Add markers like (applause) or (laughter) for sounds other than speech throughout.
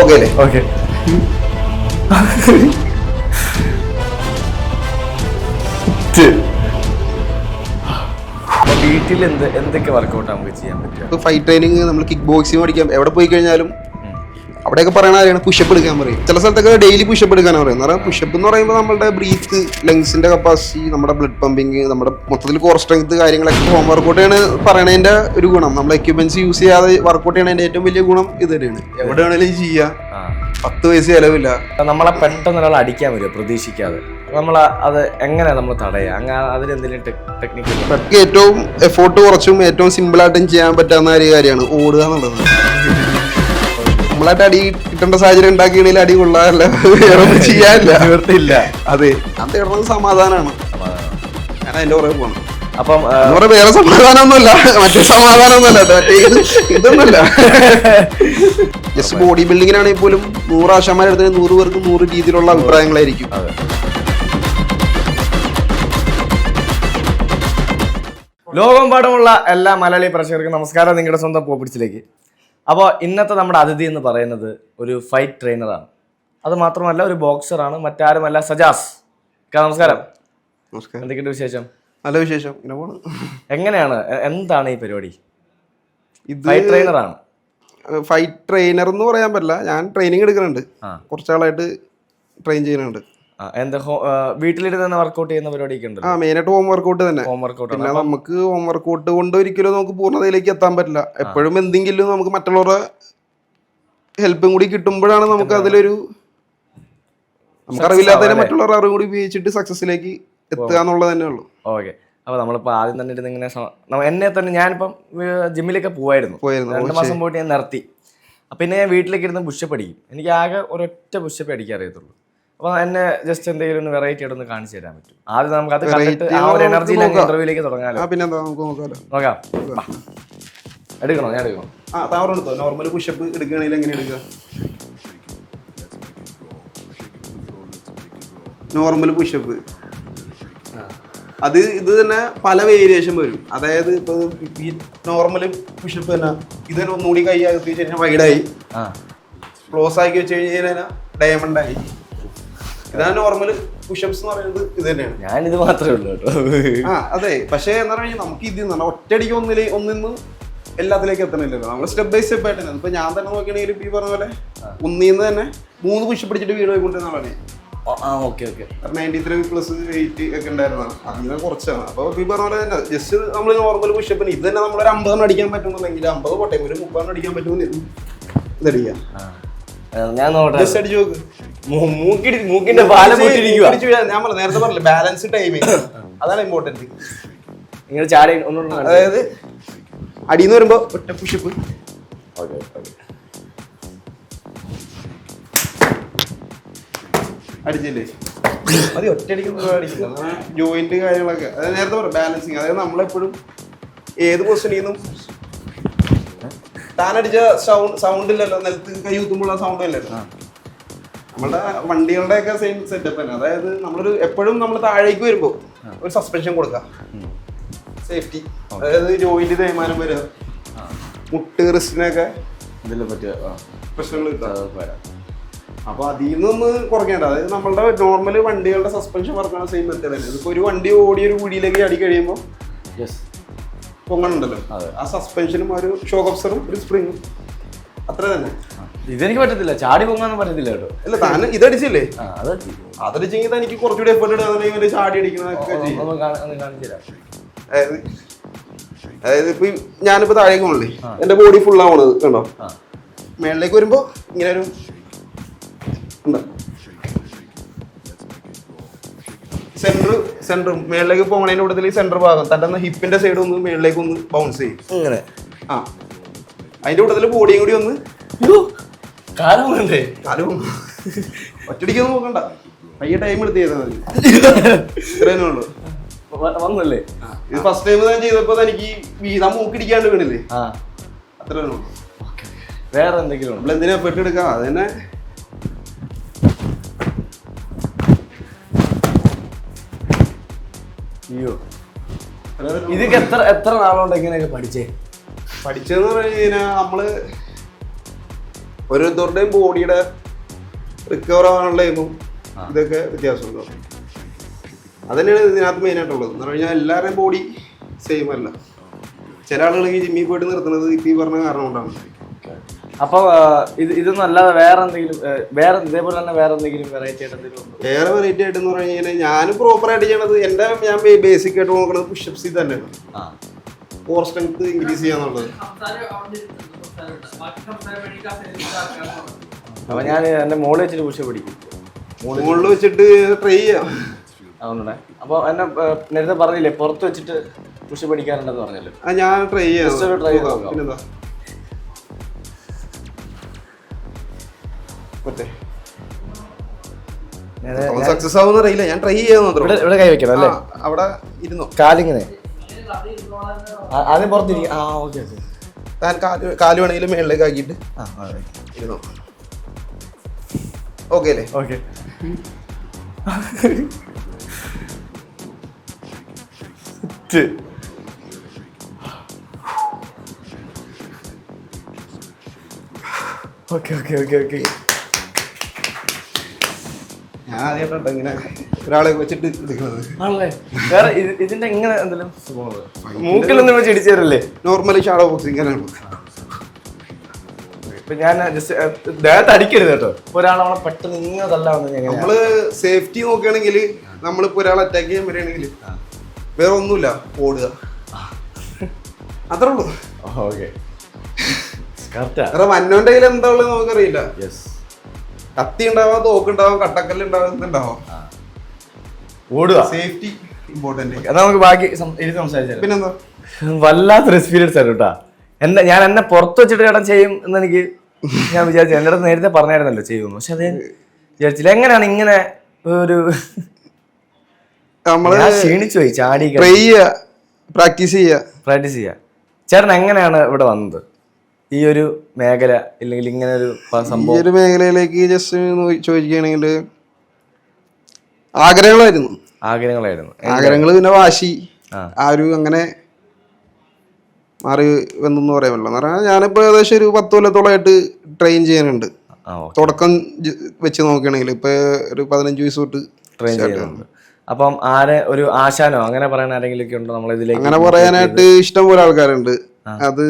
Okay അല്ലേ okay വീട്ടിൽ എന്ത് എന്തൊക്കെ വർക്കൗട്ട് നമുക്ക് ചെയ്യാൻ പറ്റും ഫൈറ്റ് ട്രെയിനിങ് നമ്മൾ കിക്ക് ബോക്സിങ് പഠിക്കാം. എവിടെ പോയി കഴിഞ്ഞാലും അവിടെയൊക്കെ പറയണ കാര്യമാണ് പുഷപ്പ് എടുക്കാൻ പറയും. ചില സ്ഥലത്തൊക്കെ ഡെയിലി പുഷപ്പ് എടുക്കാനാണ് പറയുന്നത്. കാരണം പുഷപ്പ് എന്ന് പറയുമ്പോൾ നമ്മുടെ ബ്രീത്ത് ലങ്സിന്റെ കപ്പാസിറ്റി നമ്മുടെ ബ്ലഡ് പമ്പിങ് നമ്മുടെ മൊത്തത്തിൽ കോർ സ്ട്രെങ്ത് കാര്യങ്ങളൊക്കെ ഹോം വർക്കൗട്ടാണ് പറയണതിന്റെ ഒരു ഗുണം. നമ്മൾ എക്യുപ്മെന്റ്സ് യൂസ് ചെയ്യാതെ വർക്കൗട്ട് ചെയ്യണതിന്റെ ഏറ്റവും വലിയ ഗുണം ഇത് തന്നെയാണ്. എവിടെ വേണേലും ചെയ്യാം. പത്ത് വയസ്സ് ചെലവില്ല. നമ്മളെ പെട്ടെന്ന് ഒരാൾ അടിക്കാൻ വരുമോ പ്രതീക്ഷിക്കാതെ. നമ്മൾ അത് എങ്ങനെ നമ്മൾ തടയുക അങ്ങനെ അതിലെന്തെങ്കിലും ടെക്നിക്ക് ഏറ്റവും എഫോർട്ട് കുറച്ചും ഏറ്റവും സിമ്പിൾ ആയിട്ടും ചെയ്യാൻ പറ്റാവുന്ന ഒരു കാര്യമാണ്. ഓടുക എന്നുള്ളത്. നമ്മളായിട്ട് അടി കിട്ടേണ്ട സാഹചര്യം ഉണ്ടാക്കിയാണെങ്കിൽ അടി കൊള്ളാല്ല വേറെ ഒന്നും ചെയ്യാനില്ല. നിവർത്തില്ല അതെ. ഞാൻ തേടുന്നത് സമാധാനമാണ്. ഞാൻ അതിന്റെ പുറകെ പോകണം അപ്പം വേറെ വേറെ സമാധാനമൊന്നുമല്ല. മറ്റേ സമാധാനമൊന്നുമല്ല. മറ്റേ ഇത് ഇതൊന്നുമല്ല. ജസ്റ്റ് ബോഡി ബിൽഡിങ്ങിനാണെങ്കിൽ പോലും നൂറ് ആശാന്മാരെടുത്ത് നൂറ് പേർക്ക് നൂറ് രീതിയിലുള്ള അഭിപ്രായങ്ങളായിരിക്കും. അതെ. ലോകമെമ്പാടുമുള്ള എല്ലാ മലയാളി പ്രേക്ഷകർക്കും നമസ്കാരം. നിങ്ങളുടെ സ്വന്തം പോപ്പിടിച്ചിലേക്ക് അപ്പോൾ ഇന്നത്തെ നമ്മുടെ അതിഥി എന്ന് പറയുന്നത് ഒരു ഫൈറ്റ് ട്രെയിനറാണ് അത് മാത്രമല്ല ഒരു ബോക്സറാണ് മറ്റാരുമല്ല സജാസ്. നമസ്കാരം. നമസ്കാരം. എന്തൊക്കെയുണ്ട് വിശേഷം? നല്ല വിശേഷം. ഇങ്ങനെ പോണ്. എങ്ങനെയാണ്? എ- എന്താണ് ഈ പരിപാടി? ഇത് ഫൈറ്റ് ട്രെയിനറാണ് ഫൈറ്റ് ട്രെയിനർ എന്ന് പറയാൻ പറ്റില്ല. ഞാൻ ട്രെയിനിങ് എടുക്കുന്നുണ്ട് ആ. കുറച്ചാളായിട്ട് ട്രെയിൻ ചെയ്യുന്നുണ്ട്. എന്താ വീട്ടിലിരുന്ന് വർക്കൗട്ട് ചെയ്യുന്ന പരിപാടിയൊക്കെ ആ ഉണ്ടല്ലോ മെയിനായിട്ട് ഹോം വർക്കൗട്ട് തന്നെ. ഹോം വർക്കൗട്ട് പിന്നെ നമുക്ക് ഹോം വർക്കൗട്ട് കൊണ്ട് ഒരിക്കലും നമുക്ക് പൂർണതയിലേക്ക് എത്താൻ പറ്റില്ല. എപ്പോഴും എന്തെങ്കിലും നമുക്ക് മറ്റുള്ളവരുടെ ഹെൽപ്പും കൂടി കിട്ടുമ്പോഴാണ് നമുക്ക് അതിലൊരു നമുക്ക് അറിവില്ലാത്തതിനെ മറ്റുള്ളവരുടെ അറിവ് കൂടി ഉപയോഗിച്ചിട്ട് സക്സസിലേക്ക് എത്തുക എന്നുള്ളത് തന്നെ ഉള്ളൂ. ഓക്കെ. അപ്പൊ നമ്മളിപ്പോ ആദ്യം തന്നെ ഇരുന്ന് ഇങ്ങനെ എന്നെ തന്നെ ഞാനിപ്പം ജിമ്മിലൊക്കെ പോവായിരുന്നു. രണ്ട് മാസം പോയിട്ട് ഞാൻ നിർത്തി. അപ്പൊ പിന്നെ ഞാൻ വീട്ടിലേക്ക് ഇരുന്ന് പുഷപ്പ് അടിക്കും. എനിക്ക് ആകെ ഒരൊറ്റ പുഷപ്പ് അടിക്കാൻ അറിയത്തുള്ളൂ. അപ്പോൾ എന്നെ ജസ്റ്റ് എന്തെങ്കിലും ഒന്ന് വെറൈറ്റി ആയിട്ടൊന്ന് കാണിച്ചു തരാൻ പറ്റും. ആദ്യം നമുക്ക് അത് കണ്ടിട്ട് ആ ഒരു എനർജിയിൽ ഇന്റർവ്യൂലേക്ക് തുടങ്ങാലോ? ആ പിന്നെന്താ നമുക്ക് നോക്കാമല്ലോ നോക്കാം. എടുക്കണോ? ഞാൻ എടുക്കണോ? ആ താവറെടുത്തോ നോർമൽ പുഷപ്പ് എടുക്കുകയാണെങ്കിൽ എങ്ങനെ എടുക്കുക? നോർമൽ പുഷപ്പ് അത് ഇത് തന്നെ പല വേരിയേഷൻ വരും. അതായത് ഇപ്പൊ ഈ നോർമൽ പുഷപ്പ് തന്നെ ഇത് ഒന്നുകൂടി കൈ അകത്തി കഴിഞ്ഞാൽ വൈഡായി ക്ലോസ് ആക്കി വെച്ച് കഴിഞ്ഞാൽ ഡയമണ്ട് ആയി. ഇതാണ് നോർമൽ പുഷപ്സ് എന്ന് പറയുന്നത്. ഇത് തന്നെയാണ്. ഇത് മാത്രമേ ഉള്ളൂ കേട്ടോ. ആ അതെ. പക്ഷേ എന്താ പറയുക നമുക്ക് ഇത് പറഞ്ഞാൽ ഒറ്റയടിക്ക് ഒന്നിലെ ഒന്നിന്ന് എല്ലാത്തിലേക്ക് എത്തണില്ലല്ലോ. നമ്മൾ സ്റ്റെപ്പ് ബൈ സ്റ്റെപ്പ് ആയിട്ട് ഇപ്പൊ ഞാൻ തന്നെ നോക്കുകയാണെങ്കിൽ ഈ പറഞ്ഞ പോലെ ഒന്നിന്ന് തന്നെ മൂന്ന് പുഷ് പിടിച്ചിട്ട് വീട് പോയിക്കൊണ്ടിരുന്നാണ് ആ okay okay ninety three plus weight ഒക്കെ ഉണ്ടായിരുന്നതാണ്. അങ്ങനെ കുറച്ചാണ്. അപ്പോൾ ഈ പറഞ്ഞ പോലെ തന്നെ ജസ്റ്റ് നമ്മൾ നോർമൽ പുഷപ്പിന് ഇത് തന്നെ നമ്മളൊരു അമ്പതെണ്ണം അടിക്കാൻ പറ്റുന്നുണ്ടെങ്കിൽ അമ്പത് പോട്ടെ ഒരു മുപ്പതെണ്ണം അടിക്കാൻ പറ്റുമെന്ന് ഇതടിക്കാം ഞാൻ ജസ്റ്റ് അടിച്ചു നോക്ക്. മൂ- മൂക്കിടി മൂക്കിന്റെ പാലം പൊട്ടിരിക്കുക ഇടിച്ച് വീഴാൻ- ഞാൻ പറഞ്ഞ നേരത്തെ പറഞ്ഞില്ല ബാലൻസ് ടൈമിങ് അതാണ് ഇമ്പോർട്ടന്റ് നിങ്ങൾ ചാടി അതായത് അടിയെന്ന് നിന്ന് വരുമ്പോ ഒറ്റ പുഷപ്പ് ഓക്കെ ഓക്കെ. അടിച്ചില്ലേ? മതി ഒറ്റയടിക്ക് ജോയിന്റ് കാര്യങ്ങളൊക്കെ. അതായത് നേരത്തെ പറഞ്ഞു ബാലൻസിങ് അതായത് നമ്മളെപ്പോഴും ഏത് പൊസിഷനിൽ നിന്നും താനടിച്ച സൗണ്ട് സൗണ്ട് ഇല്ലല്ലോ. നിലത്ത് കൈ കുത്തുമ്പോൾ സൗണ്ട് ഇല്ലല്ലോ നമ്മുടെ വണ്ടികളുടെ ഒക്കെ സെയിം സെറ്റപ്പ് തന്നെ. അതായത് നമ്മളൊരു എപ്പോഴും നമ്മൾ താഴേക്ക് വരുമ്പോൾ ഒരു സസ്പെൻഷൻ കൊടുക്കുക സേഫ്റ്റി അതായത് ജോയിന്റ് തേയ്മാനം വരിക. മുട്ട് റിസ്റ്റിനൊക്കെ ഇതിനെ പറ്റിയ പ്രശ്നങ്ങൾ കിട്ടാം അത് അപ്പൊ അതിൽ നിന്നൊന്ന് കുറയ്ക്കേണ്ട. അതായത് നമ്മളുടെ നോർമൽ വണ്ടികളുടെ സസ്പെൻഷൻ വർക്കാണ് സെയിം മെത്തേഡ് തന്നെ ഇതിപ്പോ ഒരു വണ്ടി ഓടി ഒരു കുഴിയിലേക്ക് അടി കഴിയുമ്പോൾ. പൊങ്ങണുണ്ടല്ലോ. ആ സസ്പെൻഷനും ഒരു ഷോക്ക് ഓഫ്സറും ഒരു സ്പ്രിങ്ങും അത്ര തന്നെ. ഇതെനിക്ക് പറ്റത്തില്ല. ചാടി പൊങ്ങാൻ പറ്റത്തില്ല കേട്ടോ. അല്ല താൻ ഇതടിച്ചില്ലേ? അതടിച്ചെങ്കിൽ എനിക്ക് കുറച്ചുകൂടി എഫേർട്ട് ഇടുക ഇവർ ചാടി അടിക്കുന്നതൊക്കെ അതായത് ഇപ്പൊ ഞാനിപ്പോ താഴേക്ക് പോകണല്ലേ എന്റെ ബോഡി ഫുൾ ആവണത് കണ്ടോ? മേളിലേക്ക് വരുമ്പോ ഇങ്ങനെ ഒരു സെന്റർ സെന്റർ മേളിലേക്ക് പോകണതിന്റെ കൂട്ടത്തിൽ ഈ സെന്റർ ഭാഗം. തന്റെ ഹിപ്പിന്റെ സൈഡ് ഒന്ന് മേളിലേക്ക് ഒന്ന് ബൗൺസ് ചെയ്യും. അങ്ങനെ ആ. അതിന്റെ കൂട്ടത്തിൽ ബോഡിയും കൂടി ഒന്ന് കാലം വേണ്ടേ കാലും ഒറ്റടിക്കൊന്നും നോക്കണ്ട അയ്യ ടൈം എടുത്ത് ചെയ്താൽ മതി. ഇത്രേ ഉള്ളൂ. വന്നല്ലേ? ഇത് ഫസ്റ്റ് ടൈം ഞാൻ ചെയ്തപ്പോ എനിക്ക് വീതാ മൂക്കിടിക്കാണ്ട് വീണില്ലേ? അത്രേ ഉള്ളൂ. വേറെ എന്തെങ്കിലും നമ്മൾ എന്തിനാ എഫേർട്ട് എടുക്കാം? അത് തന്നെ അയ്യോ. ഇതൊക്കെ എത്ര എത്ര നാളുകൊണ്ട് എങ്ങനെയൊക്കെ പഠിച്ചേ? പഠിച്ചതെന്ന് പറഞ്ഞു കഴിഞ്ഞാൽ നമ്മൾ ഓരോരുത്തരുടെയും ബോഡിയുടെ റിക്കവർ ആവാനുള്ള ഇതൊക്കെ വ്യത്യാസമുണ്ടോ. അതന്നെയാണ് ഇതിനകത്ത് മെയിൻ ആയിട്ടുള്ളത്. എന്ന് പറഞ്ഞാൽ എല്ലാവരുടെയും ബോഡി സെയിം അല്ല. ചില ആളുകൾ ഈ ജിമ്മിൽ പോയിട്ട് നിർത്തുന്നത് ഇപ്പം ഈ പറഞ്ഞ കാരണം കൊണ്ടാണ്. അപ്പൊ ഇത് ഇതൊന്നും അല്ലാതെ വേറെ എന്തെങ്കിലും വേറെ ഇതേപോലെ തന്നെ വേറെ എന്തെങ്കിലും വെറൈറ്റി ആയിട്ട് എന്തെങ്കിലും വേറെ വെറൈറ്റി ആയിട്ട് എന്ന് പറഞ്ഞു കഴിഞ്ഞാൽ ഞാനും പ്രോപ്പറായിട്ട് ചെയ്യണത് എന്റെ ഞാൻ ബേസിക് ആയിട്ട് നോക്കുന്നത് പുഷപ്സി തന്നെയാണ്. കോർ സ്ട്രെങ്ത് ഇൻക്രീസ് ചെയ്യാന്നുള്ളത് അപ്പൊ ഞാൻ എന്റെ മോൾ വെച്ചിട്ട് പുഷ പിടിക്കും. മുകളിൽ വെച്ചിട്ട് ട്രൈ ചെയ്യാം. അതുകൊണ്ടേ അപ്പൊ എന്നെ നേരത്തെ പറഞ്ഞില്ലേ പുറത്ത് വെച്ചിട്ട് പുഷ പിടിക്കാറുണ്ടെന്ന് പറഞ്ഞല്ലോ. ഞാൻ ട്രൈ ചെയ്യാം. Just ഒരു മറ്റേ സക്സസ് ആവുന്ന അറിയില്ല. ഞാൻ ട്രൈ ചെയ്യാൻ ഇവിടെ ഇവിടെ കൈ വെക്കണം അല്ലേ? അവിടെ ഇരുന്നു? കാലിങ്ങനെ. ആദ്യം പുറത്തിരിക്കും. ആ ഓക്കെ ഓക്കെ. ഞാൻ കാൽ കാൽ വേണമെങ്കിൽ മേളിലേക്ക് ആക്കിയിട്ട്. ആ ഇരുന്നോ? ഓക്കെ അല്ലേ? Okay. Okay okay okay okay. ഞാൻ ആദ്യമായിട്ടോ ഇങ്ങനെ ഒരാളെ വെച്ചിട്ട് എടുക്കുന്നത് ആണല്ലേ? വേറെ ഇത് ഇതിന്റെ ഇങ്ങനെ എന്തെങ്കിലും സുഖമുള്ളത് മൂക്കിലൊന്നും വെച്ച് ഇടിച്ചു തരല്ലേ നോർമലി ഷാഡോ ബോക്സിങ് ഇപ്പൊ ഞാൻ ജസ്റ്റ് ദേഹത്ത് അടിക്കരുത് കേട്ടോ. ഇപ്പൊ ഒരാളവളെ പെട്ടെന്ന് ഇങ്ങനെ തല്ലാവുന്ന ഞാൻ നമ്മൾ സേഫ്റ്റി നോക്കുകയാണെങ്കിൽ നമ്മളിപ്പോ ഒരാൾ അറ്റാക്ക് ചെയ്യാൻ വരികയാണെങ്കിൽ വേറെ ഒന്നുമില്ല ഓടുക. അത്രേ ഉള്ളൂ. ഓക്കെ. കറക്റ്റാ വേറെ കയ്യിൽ എന്താ ഉള്ളത് നമുക്കറിയില്ല. യെസ് കത്തി ഉണ്ടാവാം തോക്കുണ്ടാവാം കട്ടക്കല്ല് ഉണ്ടാവാം എന്തുണ്ടാവാം ഓടുക. സേഫ്റ്റി ഇമ്പോർട്ടന്റ് എന്നാ നമുക്ക് ബാക്കി സം- ഇരുന്ന് പിന്നെന്താ? വല്ലാത്തൊരു എക്സ്പീരിയൻസ് ആയിരുന്നു കേട്ടാ എന്നെ ഞാൻ എന്നെ പുറത്ത് വെച്ചിട്ട് ചേട്ടൻ ചെയ്യും എന്ന് എനിക്ക് ഞാൻ വിചാരിച്ചു എന്റെ അടുത്ത് നേരത്തെ പറഞ്ഞായിരുന്നല്ലോ ചെയ്യുമെന്ന്. പക്ഷെ അത് ഞാൻ വിചാരിച്ചില്ല. എങ്ങനെയാണ് ഇങ്ങനെ ഒരു നമ്മൾ ഞാൻ ക്ഷീണിച്ചു പോയി ചാടി ട്രൈ ചെയ്യുക പ്രാക്ടീസ് ചെയ്യുക. പ്രാക്ടീസ് ചെയ്യാ ചേട്ടൻ എങ്ങനെയാണ് ഇവിടെ വന്നത്? ഈ ഒരു മേഖല അല്ലെങ്കിൽ ഇങ്ങനെ ഒരു സംഭവം ഈ ഒരു മേഖലയിലേക്ക് ജസ്റ്റ് ചോദിക്കുകയാണെങ്കിൽ ആഗ്രഹങ്ങളായിരുന്നു. ആഗ്രഹങ്ങളായിരുന്നു. ആഗ്രഹങ്ങൾ പിന്നെ വാശി. ആ. ഒരു അങ്ങനെ മാറി വന്നെന്ന് പറയാമല്ലോ എന്ന് പറഞ്ഞാൽ ഞാനിപ്പോൾ ഏകദേശം ഒരു പത്ത് കൊല്ലത്തോളമായിട്ട് ട്രെയിൻ ചെയ്യാനുണ്ട്. തുടക്കം വെച്ച് നോക്കുകയാണെങ്കിൽ ഇപ്പൊ ഒരു പതിനഞ്ച് വയസ്സ് തൊട്ട് ട്രെയിൻ അപ്പം ആരെ ഒരു ആശാനോ അങ്ങനെ പറയുന്ന ആരെങ്കിലും ഒക്കെ ഉണ്ടോ നമ്മൾ ഇതിലേക്ക് അങ്ങനെ പറയാനായിട്ട് ഇഷ്ടം പോലെ ആൾക്കാരുണ്ട്. അത്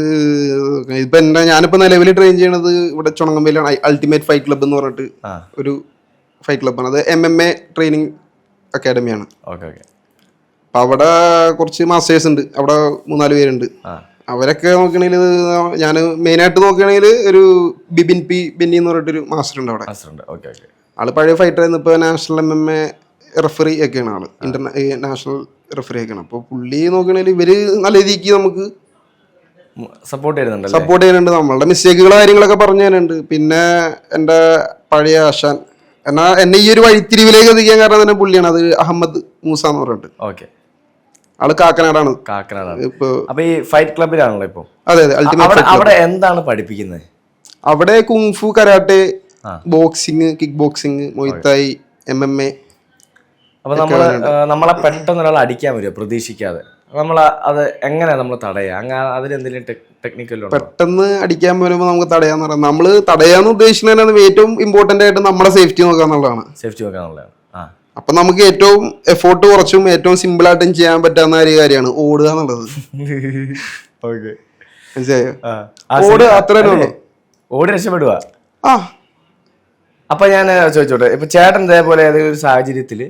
ഇപ്പൊ എന്റെ ഞാനിപ്പോ നിലവിൽ ട്രെയിൻ ചെയ്യണത് ഇവിടെ ചുണങ്ങമ്പയിലാണ്. അൾട്ടിമേറ്റ് ഫൈറ്റ് ക്ലബ് എന്ന് പറഞ്ഞിട്ട് ഒരു ഫൈറ്റ് ക്ലബ് ആണ്. അത് എം എം എ ട്രെയിനിങ് അക്കാഡമിയാണ് അപ്പൊ അവിടെ കുറച്ച് മാസ്റ്റേഴ്സ് ഉണ്ട്. അവിടെ മൂന്നാൽ പേരുണ്ട്. അവരൊക്കെ നോക്കുകയാണെങ്കിൽ ഞാൻ മെയിനായിട്ട് നോക്കുകയാണെങ്കിൽ ഒരു ബിബിൻ പി ബിന്നി എന്ന് പറഞ്ഞിട്ടൊരു മാസ്റ്റർ ഉണ്ട് അവിടെ. ആൾ പഴയ ഫൈറ്റർ ആയിരുന്നു. ഇപ്പൊ national M M A referee ഒക്കെയാണ് ആൾ. ഇന്റർനാഷണൽ റെഫറി ഒക്കെയാണ്. അപ്പോൾ പുള്ളി നോക്കുകയാണെങ്കിൽ ഇവർ നല്ല രീതിക്ക് നമുക്ക് സപ്പോർട്ട് ചെയ്യുന്നുണ്ട് സപ്പോർട്ട് ചെയ്യുന്നുണ്ട്. നമ്മളുടെ മിസ്റ്റേക്കുകൾ കാര്യങ്ങളൊക്കെ പറഞ്ഞു തരുന്നുണ്ട്. പിന്നെ എന്റെ പഴയ ആശാൻ. എന്നാ എന്നെ ഈ ഒരു വഴിത്തിരിവിലേക്ക് എത്തിക്കാൻ കാരണം തന്നെ പുള്ളിയാണ്. അത് അഹമ്മദ് മൂസ എന്ന് പറഞ്ഞിട്ട്. ഓക്കെ ആൾ കാക്കനാടാണ്. കാക്കനാടാണ്. ഇപ്പൊ അപ്പൊ ഈ ഫൈറ്റ് ക്ലബിലാണല്ലോ ഇപ്പൊ? അതെ അതെ. അവിടെ അൾട്ടിമേറ്റ് അവിടെ എന്താണ് പഠിപ്പിക്കുന്നത്? അവിടെ kung fu karate. Boxing kick boxing muay thai M M A അപ്പൊ നമ്മൾ നമ്മളെ പെട്ടെന്ന് ഒരാൾ അടിക്കാൻ വരുമോ പ്രതീക്ഷിക്കാതെ. നമ്മൾ അത് എങ്ങനെ നമ്മൾ തടയുക അങ്ങനെ അതിലെന്തെങ്കിലും ടെക്നിക്കൽ പെട്ടെന്ന് അടിക്കാൻ വരുമ്പോൾ നമുക്ക് തടയാന്ന് പറയാം. നമ്മൾ തടയാന്ന് ഉദ്ദേശിക്കുന്നത് ഏറ്റവും ഇമ്പോർട്ടന്റ് ആയിട്ട് നമ്മുടെ സേഫ്റ്റി നോക്കുക എന്നുള്ളതാണ്. സേഫ്റ്റി നോക്കാന്നുള്ളതാണ് ആ. അപ്പൊ നമുക്ക് ഏറ്റവും എഫോർട്ട് കുറച്ചും ഏറ്റവും സിമ്പിൾ ആയിട്ടും ചെയ്യാൻ പറ്റാവുന്ന ഒരു കാര്യമാണ് ഓടുക എന്നുള്ളത്. (laughs) ഓക്കെ മനസ്സിലായോ? ഓട് അത്രേ ഉള്ളൂ. ഓടി രക്ഷപ്പെടുക ആ. അപ്പൊ ഞാൻ ചോദിച്ചോട്ടെ ഇപ്പൊ ചേട്ടൻ ഇതേപോലെ ഏതെങ്കിലും ഒരു സാഹചര്യത്തിൽ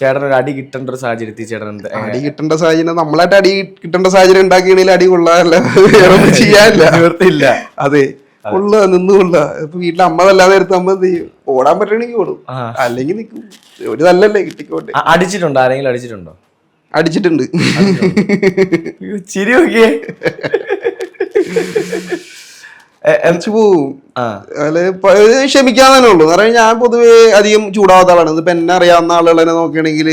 ചേട്ടൻ ഒരു അടി കിട്ടേണ്ട ഒരു സാഹചര്യത്തിൽ ചേട്ടൻ എന്ത്? അടി കിട്ടേണ്ട സാഹചര്യം നമ്മളായിട്ട് അടി കിട്ടേണ്ട സാഹചര്യം ഉണ്ടാക്കിയാണെങ്കിൽ അടി കൊള്ളാറില്ല വേറെ ഒന്നും ചെയ്യാനില്ല. അതെ. കൊള്ള നിന്ന് കൊള്ള. ഇപ്പൊ വീട്ടിൽ അമ്മ തല്ലാതെ എടുത്ത് അമ്മ എന്ത് ചെയ്യും? ഓടാൻ പറ്റണെങ്കിൽ ഓടും. അല്ലെങ്കിൽ നിൽക്കും ഒരു നല്ലല്ലേ കിട്ടിക്കോട്ടെ. അടിച്ചിട്ടുണ്ടോ? ആരെങ്കിലും അടിച്ചിട്ടുണ്ടോ. അടിച്ചിട്ടുണ്ട്? ചിരി നോക്കിയേ. (laughs) എ- എ- അടിച്ചു പോവും ആ. അതിൽ ക്ഷമിക്കാൻ തന്നെ ഉള്ളൂ. കാരണം ഞാൻ പൊതുവേ അധികം ചൂടാവാത്ത ആളാണ്. ഇതിപ്പോ എന്നെ അറിയാവുന്ന ആളുകളെ നോക്കുകയാണെങ്കിൽ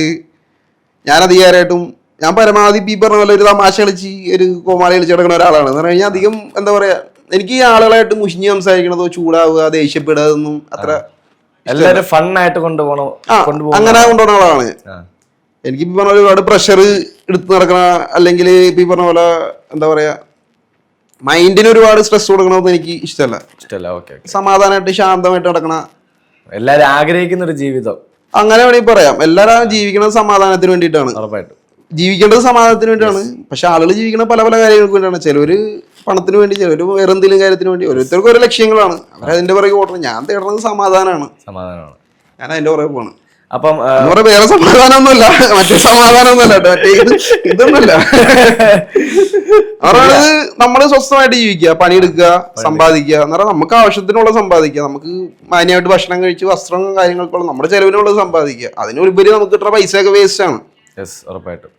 ഞാൻ അധികാരമായിട്ടും ഞാൻ പരമാവധി ഈ പറഞ്ഞ പോലെ ഒരു തമാശ കളിച്ച് ഒരു കോമാളി കളിച്ച് കിടക്കുന്ന ഒരാളാണ്. എന്ന് കഴിഞ്ഞാൽ അധികം എന്താ പറയാ എനിക്ക് ഈ ആളുകളായിട്ട് മുഷിഞ്ഞ് സംസാരിക്കണതോ ചൂടാവുക ദേഷ്യപ്പെടുക അതൊന്നും അത്ര എല്ലാവരും ഫണ്ണായിട്ട് കൊണ്ടുപോകണം അങ്ങനെ കൊണ്ടുപോകുന്ന ആളാണ്. എനിക്ക് ഇപ്പൊ പറഞ്ഞ പോലെ ഒരുപാട് പ്രഷർ എടുത്ത് നടക്കണ അല്ലെങ്കിൽ ഇപ്പൊ ഈ പറഞ്ഞ പോലെ എന്താ പറയാ മൈൻഡിന് ഒരുപാട് സ്ട്രെസ് കൊടുക്കണമെന്ന് എനിക്ക് ഇഷ്ടമല്ല. ഇഷ്ടമല്ല ഓക്കെ സമാധാനമായിട്ട് ശാന്തമായിട്ട് നടക്കണ. എല്ലാരും ആഗ്രഹിക്കുന്ന ഒരു ജീവിതം. അങ്ങനെ വേണമെങ്കിൽ പറയാം. എല്ലാവരും ജീവിക്കുന്നത് സമാധാനത്തിന് വേണ്ടിയിട്ടാണ്. ഉറപ്പായിട്ടും. ജീവിക്കേണ്ടത് സമാധാനത്തിന് വേണ്ടിയാണ്. പക്ഷെ ആളുകൾ ജീവിക്കുന്ന പല പല കാര്യങ്ങൾക്ക് വേണ്ടിയാണ്. ചിലർ പണത്തിന് വേണ്ടി ചിലർ വേറെ എന്തെങ്കിലും കാര്യത്തിന് വേണ്ടി. ഓരോരുത്തർക്കും ഓരോ ലക്ഷ്യങ്ങളാണ്. അവരതിന്റെ പുറകെ ഓടണം. ഞാൻ തേടുന്നത് സമാധാനമാണ്. സമാധാനമാണ്. ഞാൻ അതിന്റെ പുറകെ പോവാണ് അപ്പം വേറെ സമാധാനമൊന്നുമില്ല. മറ്റേ സമാധാനമൊന്നുമല്ല മറ്റേ ഇത് ഇതൊന്നുമല്ല. പറയുന്നത് നമ്മൾ സ്വസ്ഥമായിട്ട് ജീവിക്കുക പണിയെടുക്കുക സമ്പാദിക്കുക. എന്ന് പറഞ്ഞാൽ നമുക്ക് ആവശ്യത്തിനുള്ള സമ്പാദിക്കുക നമുക്ക് മാന്യമായിട്ട് ഭക്ഷണം കഴിച്ച് വസ്ത്രം കാര്യങ്ങൾക്കുള്ള നമ്മുടെ ചെലവിനുള്ളത് സമ്പാദിക്കുക. അതിനുപരി നമുക്ക് കിട്ടുന്ന പൈസയൊക്കെ വേസ്റ്റ് ആണ്. യെസ് ഉറപ്പായിട്ടും.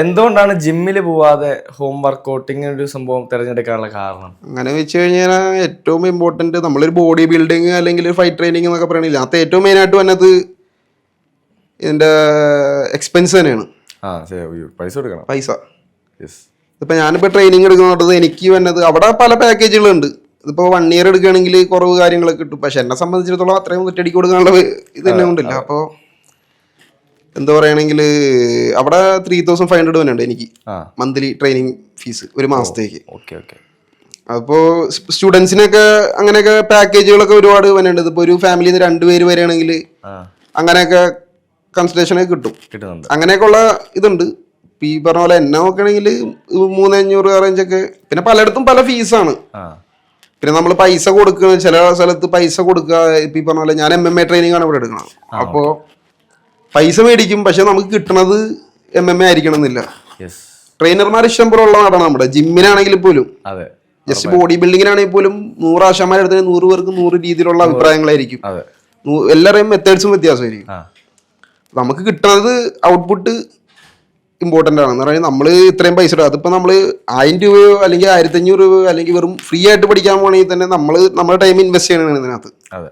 എന്തുകൊണ്ടാണ് ജിമ്മിൽ പോവാതെ ഹോം വർക്ക്ഔട്ടിങ് ഒരു സംഭവം തിരഞ്ഞെടുക്കാനുള്ള കാരണം? അങ്ങനെ വെച്ച് കഴിഞ്ഞാൽ ഏറ്റവും ഇമ്പോർട്ടന്റ് നമ്മളൊരു ബോഡി ബിൽഡിങ് അല്ലെങ്കിൽ ഫൈറ്റ് ട്രെയിനിങ് എന്നൊക്കെ പറയണില്ല? അത് ഏറ്റവും മെയിനായിട്ട് വന്നത് ഇതിന്റെ എക്സ്പെൻസ് തന്നെയാണ്. ആ പൈസ കൊടുക്കണം. പൈസ. ഇപ്പൊ ഞാനിപ്പോ ട്രെയിനിങ് എടുക്കുന്നത് എനിക്ക് വന്നത് അവിടെ പല പാക്കേജുകളുണ്ട് ഇതിപ്പോ വൺ ഇയർ എടുക്കുകയാണെങ്കിൽ കുറവ് കാര്യങ്ങളൊക്കെ കിട്ടും. പക്ഷെ എന്നെ സംബന്ധിച്ചിടത്തോളം അത്രയും ഒറ്റടിക്ക് കൊടുക്കാനുള്ള ഇത് തന്നെ കൊണ്ടില്ല. അപ്പോൾ എന്താ പറയുകയാണെങ്കിൽ അവിടെ ത്രീ തൗസൻഡ് ഫൈവ് ഹൺഡ്രഡ് ഉണ്ട് എനിക്ക്. മന്ത്ലി ട്രെയിനിങ് ഫീസ് ഒരു മാസത്തേക്ക്. Okay okay. അപ്പോൾ സ്റ്റുഡൻസിനൊക്കെ അങ്ങനെയൊക്കെ പാക്കേജുകളൊക്കെ ഒരുപാട് വന്നിട്ടുണ്ട്. ഇപ്പോൾ ഒരു ഫാമിലിയിൽ നിന്ന് രണ്ടുപേര് വരികയാണെങ്കിൽ അങ്ങനെയൊക്കെ കൺസൾട്ടേഷൻ ഒക്കെ കിട്ടും. കിട്ടുന്നുണ്ട്. അങ്ങനെയൊക്കെയുള്ള ഇതുണ്ട്. ഈ പറഞ്ഞ പോലെ എന്നെ നോക്കുകയാണെങ്കിൽ മൂന്നഞ്ഞൂറ് റേഞ്ചൊക്കെ പിന്നെ പലയിടത്തും പല ഫീസാണ് പിന്നെ നമ്മൾ പൈസ കൊടുക്കുക ചില സ്ഥലത്ത് പൈസ കൊടുക്കുക ഇപ്പം ഈ പറഞ്ഞ പോലെ ഞാൻ എം എം എ ട്രെയിനിങ് ആണ് ഇവിടെ എടുക്കണം അപ്പോൾ പൈസ മേടിക്കും പക്ഷെ നമുക്ക് കിട്ടണത് എം എം എ ആയിരിക്കണം എന്നില്ല ട്രെയിനർമാർ ഇഷ്ടം പോലെ ഉള്ള നാടാണ് നമ്മുടെ. ജിമ്മിനാണെങ്കിൽ പോലും. ജസ്റ്റ് ബോഡി ബിൽഡിങ്ങിനാണെങ്കിൽ പോലും നൂറ് ആശാന്മാരെടുത്ത് നൂറ് പേർക്ക് നൂറ് രീതിയിലുള്ള അഭിപ്രായങ്ങളായിരിക്കും. എല്ലാവരെയും എല്ലാവരുടെയും മെത്തേഡ്സും വ്യത്യാസമായിരിക്കും. നമുക്ക് കിട്ടുന്നത് ഔട്ട്പുട്ട് ഇമ്പോർട്ടന്റ് ആണ്. എന്ന് പറഞ്ഞാൽ നമ്മൾ ഇത്രയും പൈസ ഇടുക അതിപ്പോൾ നമ്മൾ ആയിരം രൂപയോ അല്ലെങ്കിൽ ആയിരത്തഞ്ഞൂറ് രൂപയോ അല്ലെങ്കിൽ വെറും ഫ്രീ ആയിട്ട് പഠിക്കാൻ പോകണമെങ്കിൽ തന്നെ നമ്മൾ നമ്മുടെ ടൈം ഇൻവെസ്റ്റ് ചെയ്യണം ഇതിനകത്ത്. അതെ.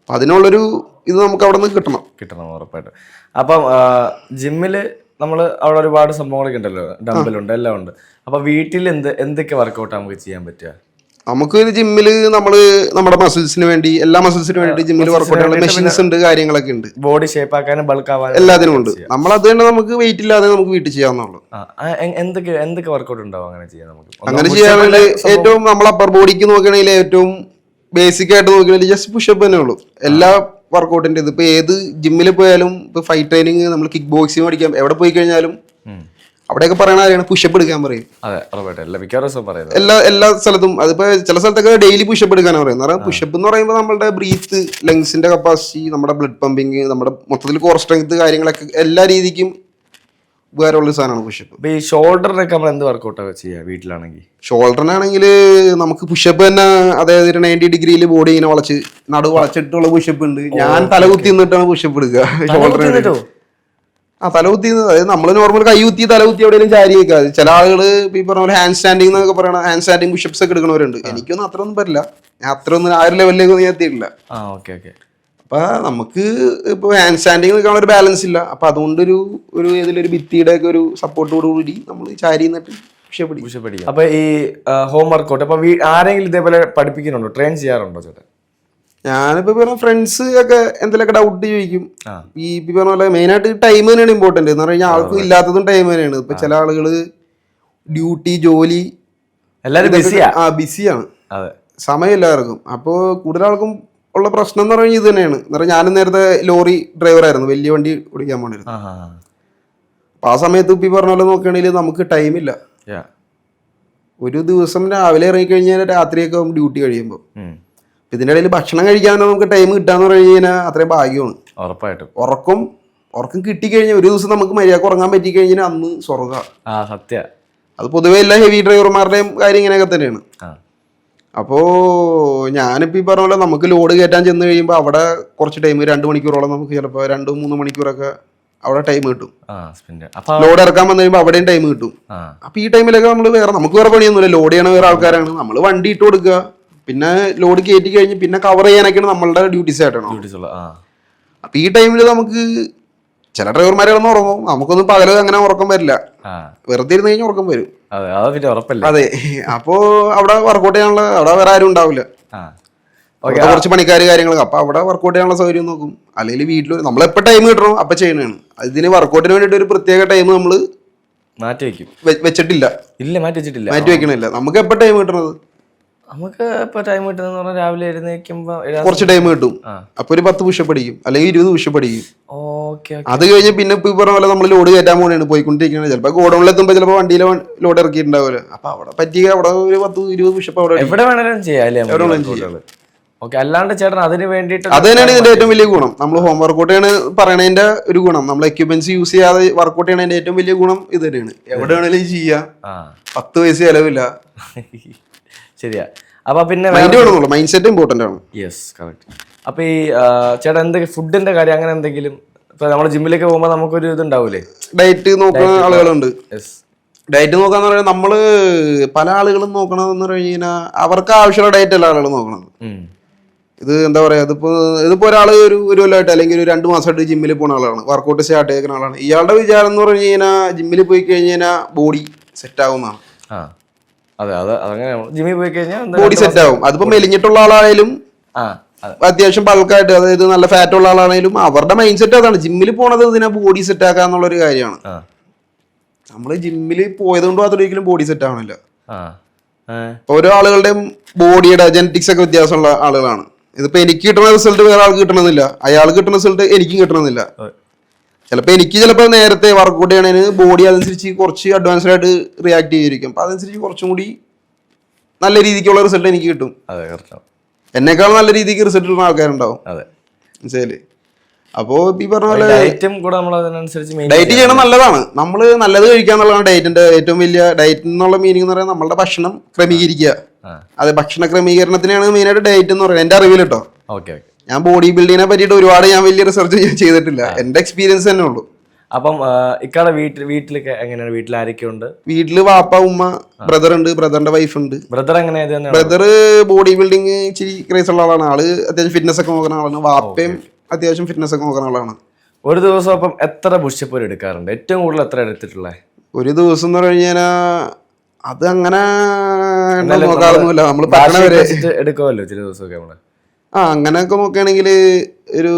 അപ്പം അതിനുള്ളൊരു ഇത് നമുക്ക് അവിടെ നിന്ന് കിട്ടണം. കിട്ടണം ഉറപ്പായിട്ട്. അപ്പം ജിമ്മിൽ നമ്മൾ അവിടെ ഒരുപാട് സംഭവങ്ങളൊക്കെ ഉണ്ടല്ലോ. ഡമ്പലുണ്ട് എല്ലാം ഉണ്ട്. അപ്പം വീട്ടിൽ എന്ത് എന്തൊക്കെ വർക്കൗട്ട് നമുക്ക് ചെയ്യാൻ പറ്റുക? നമുക്ക് ജിമ്മിൽ നമ്മൾ നമ്മുടെ മസിൽസിന് വേണ്ടി എല്ലാ മസിൽസിന് വേണ്ടി ജിമ്മിൽ വർക്ക്ഔട്ട് മെഷീൻസ് ഉണ്ട് കാര്യങ്ങളൊക്കെ ഉണ്ട്. ബോഡി ഷേപ്പ് ആക്കാനും ബൾക്ക് ആവാനും എല്ലാത്തിനും ഉണ്ട്. നമ്മൾ അത് തന്നെ നമുക്ക് വെയിറ്റ് ഇല്ലാതെ നമുക്ക് വീട്ടിൽ ചെയ്യാവുന്നുള്ളൂ എന്തൊക്കെ എന്തൊക്കെ വർക്കൗട്ട് ഉണ്ടാവും അങ്ങനെ ചെയ്യാൻ നമുക്ക്? അങ്ങനെ സംഭവം- ഏറ്റവും നമ്മൾ അപ്പർ ബോഡിക്ക് നോക്കുകയാണെങ്കിൽ ഏറ്റവും ബേസിക് ആയിട്ട് നോക്കുകയാണെങ്കിൽ ജസ്റ്റ് പുഷപ്പ് തന്നെ ഉള്ളൂ. എല്ലാ വർക്കൗട്ടിന്റെ ഇത്. ഇപ്പൊ ഏത് ജിമ്മിൽ പോയാലും ഇപ്പൊ ഫൈറ്റ് ട്രെയിനിങ് നമ്മൾ കിക്ക് ബോക്സിങ് പഠിക്കാം. എവിടെ പോയി കഴിഞ്ഞാലും. അവിടെയൊക്കെ പറയണ കാര്യമാണ് പുഷപ്പ് എടുക്കാൻ പറയും. അതെ എല്ലാ പറയുന്നത്. എല്ലാ എല്ലാ സ്ഥലത്തും അതിപ്പോ ചില സ്ഥലത്തൊക്കെ ഡെയിലി പുഷപ്പ് എടുക്കാനാണ് പറയുന്നത്. കാരണം പുഷപ്പ് എന്ന് പറയുമ്പോൾ നമ്മുടെ ബ്രീത്ത് ലങ്സിന്റെ കപ്പാസിറ്റി നമ്മുടെ ബ്ലഡ് പമ്പിങ് നമ്മുടെ മൊത്തത്തിൽ കോർ സ്ട്രെങ്ത് കാര്യങ്ങളൊക്കെ എല്ലാ രീതിക്കും ഉപകാരമുള്ള സാധനമാണ് പുഷപ്പ് ഈ ഷോൾഡറിനൊക്കെ നമ്മൾ എന്ത് വർക്കൗട്ടാണ് ചെയ്യുക വീട്ടിലാണെങ്കിൽ? ഷോൾഡറിനാണെങ്കിൽ നമുക്ക് പുഷപ്പ് തന്നെ അതായത് ഒരു നയന്റി ഡിഗ്രിയിൽ ബോഡി ഇങ്ങനെ വളച്ച് നടു വളച്ചിട്ടുള്ള പുഷപ്പ് ഉണ്ട്. ഞാൻ തല കുത്തി നിന്നിട്ടാണ് പുഷപ്പ് എടുക്കുക. ഷോൾഡറിന് ആ തല കുത്തി അതായത് നമ്മൾ നോർമൽ കൈ കുത്തി തല കുത്തി എവിടെയെങ്കിലും ചാരി വെക്കുക. ചില ആളുകൾ ഈ പറഞ്ഞ പോലെ ഹാൻഡ് സ്റ്റാൻഡിങ് എന്നൊക്കെ പറയണ ഹാൻഡ് സ്റ്റാൻഡിങ് പുഷപ്സ് ഒക്കെ എടുക്കണവരുണ്ട്. എനിക്കൊന്നും അത്രയൊന്നും പറ്റില്ല. ഞാൻ അത്രയൊന്നും ആ ഒരു ലെവലിലേക്ക് ഒന്നും ഞാൻ എത്തിയിട്ടില്ല. ആ ഓക്കെ ഓക്കെ അപ്പൊ നമുക്ക് ഇപ്പൊ ഹാൻഡ് സ്റ്റാൻഡിങ് നിൽക്കാൻ ഒരു ബാലൻസ് ഇല്ല. അപ്പൊ അതുകൊണ്ടൊരു ഒരു ഏതിലൊരു ഭിത്തിയുടെ ഒക്കെ ഒരു സപ്പോർട്ടോട് കൂടി നമ്മൾ ചാരി നിന്നിട്ട് പുഷപ്പ് അപ്പൊ ഈ ഹോം വർക്കൗട്ട് അപ്പൊ ആരെങ്കിലും ഇതേപോലെ പഠിപ്പിക്കുന്നുണ്ടോ? ട്രെയിൻ ചെയ്യാറുണ്ടോ ചേട്ടൻ ഞാനിപ്പോ പറഞ്ഞ ഫ്രണ്ട്സ് ഒക്കെ എന്തെങ്കിലുമൊക്കെ ഡൗട്ട് ചോദിക്കും. ഈ ഇപ്പൊ പറഞ്ഞ പോലെ മെയിൻ ആയിട്ട് ടൈം തന്നെയാണ് ഇമ്പോർട്ടന്റ് എന്ന് പറഞ്ഞാൽ ആൾക്കും ഇല്ലാത്തതും ടൈം തന്നെയാണ്. ഇപ്പൊ ചില ആളുകൾ ഡ്യൂട്ടി ജോലി ബിസിയാ ആ? ബിസിയാണ് സമയം എല്ലാവർക്കും. അപ്പോൾ കൂടുതൽ ആൾക്കും ഉള്ള പ്രശ്നം എന്ന് പറഞ്ഞാൽ ഇത് തന്നെയാണ്. എന്ന് പറഞ്ഞാൽ ഞാനും നേരത്തെ ലോറി ഡ്രൈവർ ആയിരുന്നു. വലിയ വണ്ടി ഓടിക്കാൻ പോണിരുന്നു അപ്പൊ ആ സമയത്ത് ഇപ്പൊ പറഞ്ഞ പോലെ നോക്കുകയാണെങ്കിൽ നമുക്ക് ടൈമില്ല ഒരു ദിവസം രാവിലെ ഇറങ്ങിക്കഴിഞ്ഞാൽ രാത്രിയൊക്കെ ഡ്യൂട്ടി കഴിയുമ്പോൾ. ഇതിന്റെ ഇടയിൽ ഭക്ഷണം കഴിക്കാൻ നമുക്ക് ടൈം കിട്ടാന്ന് പറഞ്ഞു കഴിഞ്ഞാൽ അത്രയും ഭാഗ്യമാണ്. ഉറപ്പായിട്ടും. ഉറക്കം ഉറക്കം കിട്ടിക്കഴിഞ്ഞാൽ ഒരു ദിവസം നമുക്ക് മര്യാദയ്ക്ക് ഉറങ്ങാൻ പറ്റിക്കഴിഞ്ഞാൽ അന്ന് സ്വർഗ. ആ സത്യ. അത് പൊതുവെ എല്ലാ ഹെവി ഡ്രൈവർമാരുടെയും കാര്യം ഇങ്ങനെയൊക്കെ തന്നെയാണ്. അപ്പോ അപ്പോൾ ഞാനിപ്പോൾ ഈ പറഞ്ഞ പോലെ നമുക്ക് ലോഡ് കയറ്റാൻ ചെന്ന് കഴിയുമ്പോൾ അവിടെ കുറച്ച് ടൈം രണ്ട് മണിക്കൂറോളം നമുക്ക് ചിലപ്പോൾ രണ്ട് മൂന്ന് മണിക്കൂറൊക്കെ അവിടെ ടൈം കിട്ടും. ലോഡ് ഇറക്കാൻ വന്നു കഴിയുമ്പോൾ അവിടെയും ടൈം കിട്ടും. അപ്പൊ അപ്പോൾ ഈ ടൈമിലൊക്കെ നമ്മൾ വേറെ നമുക്ക് വേറെ പണിയൊന്നുമില്ല. ലോഡ് ചെയ്യണ വേറെ ആൾക്കാരാണ്. നമ്മൾ വണ്ടി ഇട്ട് കൊടുക്കുക. പിന്നെ ലോഡ് കയറ്റി കഴിഞ്ഞ് പിന്നെ കവർ ചെയ്യാനൊക്കെയാണ് നമ്മളുടെ ഡ്യൂട്ടീസ് ആയിട്ടാണ്. ഡ്യൂട്ടീസ് ഉള്ള ആ. അപ്പൊ ഈ ടൈമിൽ നമുക്ക് ചില ഡ്രൈവർമാരെ കിടന്ന് ഉറങ്ങും. നമുക്കൊന്നും പകൽ അങ്ങനെ ഉറക്കം വരില്ല. ആ. വെറുതെ ഇരുന്ന് കഴിഞ്ഞാൽ ഉറക്കം വരും. അതെ അത് പിന്നെ ഉറപ്പല്ലേ? അതെ. അപ്പോ അവിടെ വർക്കൗട്ട് ചെയ്യാനുള്ള അവിടെ വേറെ ആരും ഉണ്ടാവില്ല ആ. അവിടെ കുറച്ച് പണിക്കാർ കാര്യങ്ങളൊക്കെ. അപ്പൊ അവിടെ വർക്കൗട്ട് ചെയ്യാനുള്ള സൗകര്യം നോക്കും. അല്ലെങ്കിൽ വീട്ടിൽ നമ്മൾ എപ്പോൾ ടൈം കിട്ടണം അപ്പൊ ചെയ്യണതാണ്. അതിന് വർക്കൗട്ടിന് വേണ്ടിയിട്ട് ഒരു പ്രത്യേക ടൈം നമ്മൾ മാറ്റി വെക്കും. വെച്ചിട്ടില്ല. ഇല്ല മാറ്റി വെച്ചിട്ടില്ല. മാറ്റി വെക്കണില്ല. നമുക്ക് എപ്പോ ടൈം കിട്ടണത്? നമുക്ക് ഇപ്പൊ ടൈം കിട്ടുന്ന പറഞ്ഞാൽ രാവിലെ എഴുന്നേക്കുമ്പോ കുറച്ച് ടൈം കിട്ടും. അപ്പൊ ഒരു പത്ത് പുഷപ്പ് അടിക്കും അല്ലെങ്കിൽ ഇരുപത് പുഷപ്പ് അടിക്കും ഓക്കെ അത് കഴിഞ്ഞ് പിന്നെ ഇപ്പൊ ഈ പറഞ്ഞ പോലെ നമ്മൾ ലോഡ് കയറ്റാൻ പോകണേ പോയിക്കൊണ്ടിരിക്കുന്നത് ചിലപ്പോൾ ഗോഡൗണിൽ എത്തുമ്പോൾ ചിലപ്പോൾ വണ്ടിയിൽ ലോഡ് ഇറക്കിയിട്ടുണ്ടാവില്ല അപ്പൊ അവിടെ പറ്റിയ അവിടെ ഒരു പത്ത് ഇരുപത് പുഷപ്പ് അവിടെ എവിടെ വേണമെങ്കിലും ചെയ്യാം ഓക്കെ അല്ലാണ്ട് ചേട്ടൻ അതിന് വേണ്ടിയിട്ട് അത് തന്നെയാണ് ഇതിന്റെ ഏറ്റവും വലിയ ഗുണം. നമ്മൾ ഹോം വർക്ക്ഔട്ട് ആണ് പറയണതിന്റെ ഒരു ഗുണം. നമ്മൾ എക്യുപ്മെന്റ്സ് യൂസ് ചെയ്യാതെ വർക്കൗട്ട് ചെയ്യണതിന്റെ ഏറ്റവും വലിയ ഗുണം ഇത് തന്നെയാണ്. എവിടെ വേണേലും ചെയ്യാം. പത്ത് പൈസ ചെലവില്ല. (laughs) ശരിയാ. അപ്പൊ പിന്നെ മൈൻഡ് സെറ്റ് ഇമ്പോർട്ടന്റ് ആണ്. യെസ് കറക്റ്റ് അപ്പൊ ഈ ചേട്ടാ എന്തെങ്കിലും ഫുഡിന്റെ കാര്യം അങ്ങനെ എന്തെങ്കിലും? ഇപ്പൊ നമ്മൾ ജിമ്മിലേക്ക് പോകുമ്പോൾ നമുക്കൊരു ഇതുണ്ടാവൂലേ? ഡയറ്റ് നോക്കുന്ന ആളുകളുണ്ട്. യെസ് ഡയറ്റ് നോക്കാന്ന് പറയുന്നത് നമ്മൾ പല ആളുകളും നോക്കണതെന്ന് പറഞ്ഞു കഴിഞ്ഞാൽ അവർക്ക് ആവശ്യമുള്ള ഡയറ്റ് അല്ല ആളുകൾ നോക്കണത്. ഇത് എന്താ പറയാ ഇതിപ്പോ ഇതിപ്പോ ഒരാൾ ഒരു ഒരു കൊല്ലമായിട്ട് അല്ലെങ്കിൽ ഒരു രണ്ട് മാസമായിട്ട് ജിമ്മിൽ പോകുന്ന ആളാണ്. വർക്കൗട്ട് സ്റ്റാർട്ട് ചെയ്യുന്ന ആളാണ്. ഇയാളുടെ വിചാരം എന്ന് പറഞ്ഞു കഴിഞ്ഞാൽ ജിമ്മിൽ പോയി കഴിഞ്ഞാൽ ബോഡി സെറ്റ് ആവുന്നതാണ്. അതെ അത് അങ്ങനെ ജിമ്മിൽ പോയി കഴിഞ്ഞാൽ ബോഡി സെറ്റ് ആവും അതിപ്പോ മെലിഞ്ഞിട്ടുള്ള ആളായാലും ആ അതെ. അത്യാവശ്യം ബൾക്കായിട്ട് അതായത് നല്ല ഫാറ്റ് ഉള്ള ആളാണെങ്കിലും അവരുടെ മൈൻഡ് സെറ്റ് അതാണ്. ജിമ്മിൽ പോണത് ഇതിനെ ബോഡി സെറ്റ് ആക്കാന്നുള്ള ഒരു കാര്യമാണ്. നമ്മൾ നമ്മൾ ജിമ്മിൽ പോയത് കൊണ്ട് മാത്രം ഒരിക്കലും ബോഡി സെറ്റ് ആവണില്ല. ഓരോ ആളുകളുടെയും ബോഡിയുടെ ജനറ്റിക്സ് ഒക്കെ വ്യത്യാസമുള്ള ആളുകളാണ്. ഇതിപ്പോ എനിക്ക് കിട്ടുന്ന റിസൾട്ട് വേറെ ആൾക്ക് കിട്ടണമെന്നില്ല. അയാൾ കിട്ടുന്ന റിസൾട്ട് എനിക്കും കിട്ടണമെന്നില്ല. ചിലപ്പോൾ എനിക്ക് ചിലപ്പോൾ നേരത്തെ വർക്കൗട്ട് ചെയ്യണതിന് ബോഡി അതനുസരിച്ച് കുറച്ച് അഡ്വാൻസ്ഡ് ആയിട്ട് റിയാക്ട് ചെയ്തിരിക്കും. അപ്പം അതനുസരിച്ച് കുറച്ചും കൂടി നല്ല രീതിക്കുള്ള റിസൾട്ട് എനിക്ക് കിട്ടും. അതെ കറക്റ്റ് എന്നെക്കാൾ നല്ല രീതിക്ക് റിസൾട്ട് കിട്ടുന്ന ആൾക്കാരുണ്ടാവും. അതെ. മനസ്സിലായില്ലേ? അപ്പോ ഈ പറഞ്ഞ പോലെ ഡയറ്റും കൂടെ നമ്മൾ അതിനനുസരിച്ച് ഡയറ്റ് ചെയ്യണം. നല്ലതാണ്. നമ്മൾ നല്ലത് കഴിക്കുക എന്നുള്ളതാണ് ഡയറ്റിന്റെ ഏറ്റവും വലിയ ഡയറ്റ് എന്നുള്ള മീനിങ് എന്ന് പറയുന്നത് നമ്മളുടെ ഭക്ഷണം ക്രമീകരിക്കുക. അത് അതെ ഭക്ഷണ ക്രമീകരണത്തിനാണ് മെയിനായിട്ട് ഡയറ്റ് എന്ന് പറയുന്നത്. എന്റെ അറിവിൽ കേട്ടോ ഓക്കെ ഓക്കെ. ഞാൻ ബോഡി ബിൽഡിങ്ങിനെ പറ്റിയിട്ട് ഒരുപാട് ഞാൻ വലിയ റിസർച്ച് ചെയ്തിട്ടില്ല. എന്റെ എക്സ്പീരിയൻസ് തന്നെ ഉള്ളൂ. അപ്പം ഇക്കാളെ ഇക്കാടെ വീട്ടിൽ വീട്ടിലൊക്കെ എങ്ങനെയാണ്? വീട്ടിൽ ആരൊക്കെ ഉണ്ട് വീട്ടിൽ വാപ്പ ഉമ്മ ബ്രദർ ഉണ്ട് ബ്രദറിന്റെ വൈഫ് ഉണ്ട്. ബ്രദർ എങ്ങനെയാണ് ബ്രദർ ബോഡി ബിൽഡിങ് ഇച്ചിരി ക്രേസ് ഉള്ള ആളാണ്. ആൾ അത്യാവശ്യം ഫിറ്റ്നസ് ഒക്കെ നോക്കുന്ന ആളാണ്. വാപ്പയും അത്യാവശ്യം ഫിറ്റ്നസ് ഒക്കെ നോക്കുന്ന ആളാണ്. ഒരു ദിവസം അപ്പം എത്ര പുഷപ്പ് എടുക്കാറുണ്ട്? ഏറ്റവും കൂടുതൽ എത്ര എടുത്തിട്ടുള്ളത് ഒരു ദിവസം എന്ന് പറഞ്ഞു കഴിഞ്ഞാൽ അത് അങ്ങനെ നോക്കാറൊന്നുമില്ല. നമ്മൾ എടുക്കുമല്ലോ ചില ദിവസമൊക്കെ നമ്മൾ. ആ അങ്ങനെയൊക്കെ നോക്കുകയാണെങ്കിൽ ഒരു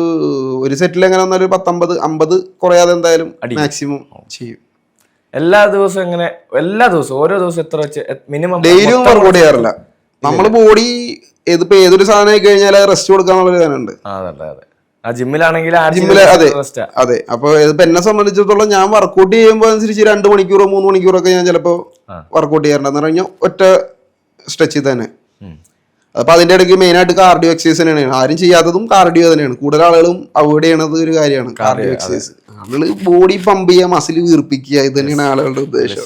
ഒരു സെറ്റിൽ എങ്ങനെ വന്നാലും ഒരു പത്തൊമ്പത് അമ്പത് കുറയാതെ എന്തായാലും മാക്സിമം ചെയ്യും. എല്ലാ ദിവസവും എങ്ങനെ എല്ലാ ദിവസവും ഓരോ ദിവസം എത്ര വെച്ച് മിനിമം ഡെയിലി ഒന്നും വർക്കൗട്ട് ചെയ്യാറില്ല. നമ്മൾ ബോഡി ഇതിപ്പോ ഏതൊരു സാധനം ആയി കഴിഞ്ഞാൽ റെസ്റ്റ് കൊടുക്കാന്നുള്ളൊരു കാര്യമുണ്ട് ആ ജിമ്മിലാണെങ്കിൽ ജിമ്മിൽ അതെ. അതെ അപ്പൊ ഇതിപ്പോ എന്നെ സംബന്ധിച്ചിടത്തോളം ഞാൻ വർക്കൗട്ട് ചെയ്യുമ്പോൾ അനുസരിച്ച് രണ്ട് മണിക്കൂറോ മൂന്ന് മണിക്കൂറോ ഒക്കെ ഞാൻ ചിലപ്പോ. വർക്കൗട്ട് ചെയ്യാറുണ്ട്. എന്ന് പറഞ്ഞാൽ ഒറ്റ സ്ട്രെച്ചിൽ തന്നെ അപ്പൊ അതിന്റെ ഇടയ്ക്ക് മെയിൻ ആയിട്ട് കാർഡിയോ എക്സസൈസ് തന്നെയാണ്. ആരും ചെയ്യാത്തതും കാർഡിയോ തന്നെയാണ്. കൂടുതൽ ആളുകളും അവോയ്ഡ് ചെയ്യണത് ഒരു കാര്യമാണ്. കാർഡിയോ എക്സസൈസ് ആളുകൾ ബോഡി പമ്പ് ചെയ്യുക മസിൽ വീർപ്പിക്കുക ഇത് തന്നെയാണ് ആളുകളുടെ ഉദ്ദേശം.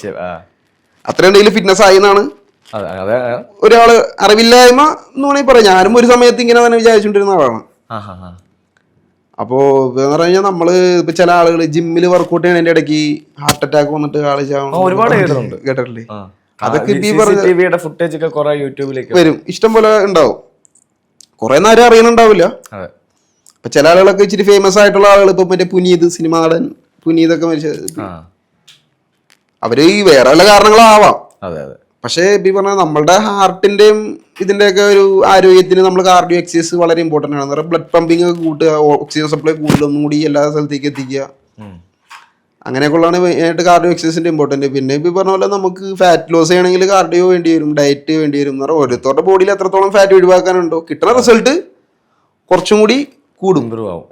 അത്രയും എന്തെങ്കിലും ഫിറ്റ്നസ് ആയി എന്നാണ് ഒരാൾ അറിവില്ലായ്മ എന്ന് വേണമെങ്കിൽ പറയാം. ഞാനും ഒരു സമയത്ത് ഇങ്ങനെ തന്നെ വിചാരിച്ചുകൊണ്ടിരുന്ന ആളാണ്. അപ്പോൾ എന്ന് പറഞ്ഞു കഴിഞ്ഞാൽ നമ്മൾ ഇപ്പൊ ചില ആളുകൾ ജിമ്മിൽ വർക്കൗട്ട് ചെയ്യണതിന്റെ ഇടയ്ക്ക് ഹാർട്ട് അറ്റാക്ക് വന്നിട്ട് ആൾ ഒരുപാട് കേട്ടിട്ടുണ്ട്. കേട്ടിട്ടില്ലേ? അതൊക്കെ ഫുട്ടേജ് ഒക്കെ കുറെ യൂട്യൂബിലേക്ക് വരും. ഇഷ്ടം പോലെ ഉണ്ടാവും. കുറെ നേരം അറിയണുണ്ടാവില്ല. അപ്പൊ ചില ആളുകളൊക്കെ ഇച്ചിരി ഫേമസ് ആയിട്ടുള്ള ആളുകൾ ഇപ്പൊ മറ്റേ പുനീത് സിനിമ നടൻ പുനീതൊക്കെ മരിച്ചത് ആ. അവർ ഈ വേറെ വല്ല കാരണങ്ങളാവാം. പക്ഷേ ഇപ്പൊ ഈ പറഞ്ഞ നമ്മളുടെ ഹാർട്ടിന്റെയും ഇതിന്റെയൊക്കെ ഒരു ആരോഗ്യത്തിന് നമ്മൾ കാർഡിയോ എക്സസൈസ് വളരെ ഇമ്പോർട്ടന്റ് ആണ്. ബ്ലഡ് പമ്പിങ് ഒക്കെ കൂട്ടുക ഓക്സിജൻ സപ്ലൈ കൂടുതൽ ഒന്നും കൂടി എല്ലാ സ്ഥലത്തേക്ക് എത്തിക്കുക. അങ്ങനെയൊക്കെയുള്ളതാണ് മെയിനായിട്ട് കാർഡിയോ എക്സസൈസിന്റെ ഇമ്പോർട്ടന്റ് പിന്നെ ഇപ്പോൾ പറഞ്ഞ പോലെ നമുക്ക് ഫാറ്റ് ലോസ് ചെയ്യണമെങ്കിൽ കാർഡിയോ വേണ്ടി വരും ഡയറ്റ് വേണ്ടി വരും എന്ന് പറഞ്ഞാൽ ഓരോരുത്തരുടെ ബോഡിയിൽ എത്രത്തോളം ഫാറ്റ് ഒഴിവാക്കാനുണ്ടോ കിട്ടുന്ന റിസൾട്ട് കുറച്ചും കൂടി കൂടും. ഇമ്പ്രൂവ് ആവും.